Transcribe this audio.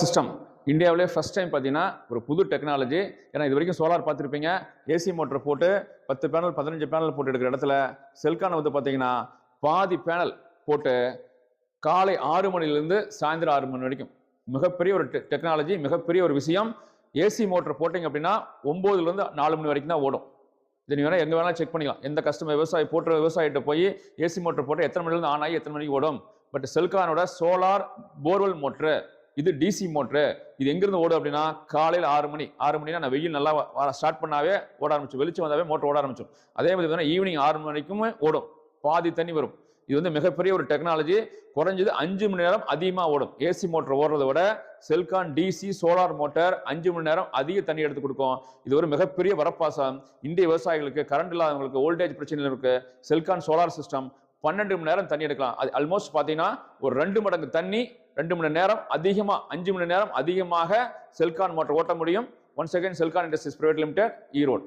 System இந்தியாவிலே first time பார்த்தீங்கன்னா ஒரு புது டெக்னாலஜி ஏன்னா இது வரைக்கும் சோலார் பார்த்துருப்பீங்க. ஏசி மோட்டர் போட்டு பத்து பேனல் பதினஞ்சு பேனல் போட்டு எடுக்கிற இடத்துல செல்கான வந்து பார்த்தீங்கன்னா பாதி பேனல் போட்டு காலை ஆறு மணிலேருந்து சாயந்தரம் ஆறு மணி வரைக்கும். மிகப்பெரிய ஒரு டெக்னாலஜி மிகப்பெரிய ஒரு விஷயம். ஏசி மோட்டர் போட்டிங்க அப்படின்னா ஒம்போதுலேருந்து நாலு மணி வரைக்கும் தான் ஓடும். இது வேணால் எங்கே வேணாலும் செக் பண்ணிக்கலாம். எந்த கஸ்டமர் விவசாயி போட்டுற விவசாயிட்ட போய் ஏசி மோட்டர் போட்டு எத்தனை மணிலேருந்து ஆன் ஆகி எத்தனை மணிக்கு ஓடும். பட் செல்கானோட சோலார் போர்வெல் மோட்ரு இது டிசி மோட்ரு இது எங்கிருந்து ஓடும் அப்படின்னா காலையில் ஆறு மணி. ஆறு மணினா நான் வெயில் நல்லா வர ஸ்டார்ட் பண்ணாவே ஓட ஆரம்பிச்சு வெளிச்சம் வந்தாவே மோட்டர் ஓட ஆரம்பிச்சோம் அதே மாதிரி பார்த்தீங்கன்னா ஈவினிங் ஆறு மணிக்கும் ஓடும். பாதி தண்ணி வரும். இது வந்து மிகப்பெரிய ஒரு டெக்னாலஜி குறைஞ்சது அஞ்சு மணி நேரம் அதிகமாக ஓடும். ஏசி மோட்டர் ஓடுறதை விட செல்கான் டிசி சோலார் மோட்டார் அஞ்சு மணி நேரம் அதிக தண்ணி எடுத்து கொடுக்கும். இது ஒரு மிகப்பெரிய வரப்பாசம். இந்திய விவசாயிகளுக்கு கரண்ட் இல்லாதவங்களுக்கு ஓல்டேஜ் பிரச்சனை இருக்கு. செல்கான் சோலார் சிஸ்டம் பன்னெண்டு மணி நேரம் தண்ணி எடுக்கலாம். அது ஆல்மோஸ்ட் பார்த்தீங்கன்னா ஒரு ரெண்டு மடங்கு தண்ணி ரெண்டு மணி நேரம் அதிகமாக அஞ்சு மணி நேரம் அதிகமாக செல்கான் மோட்டர் ஓட்ட முடியும். One second Selcon industries private limited Erode.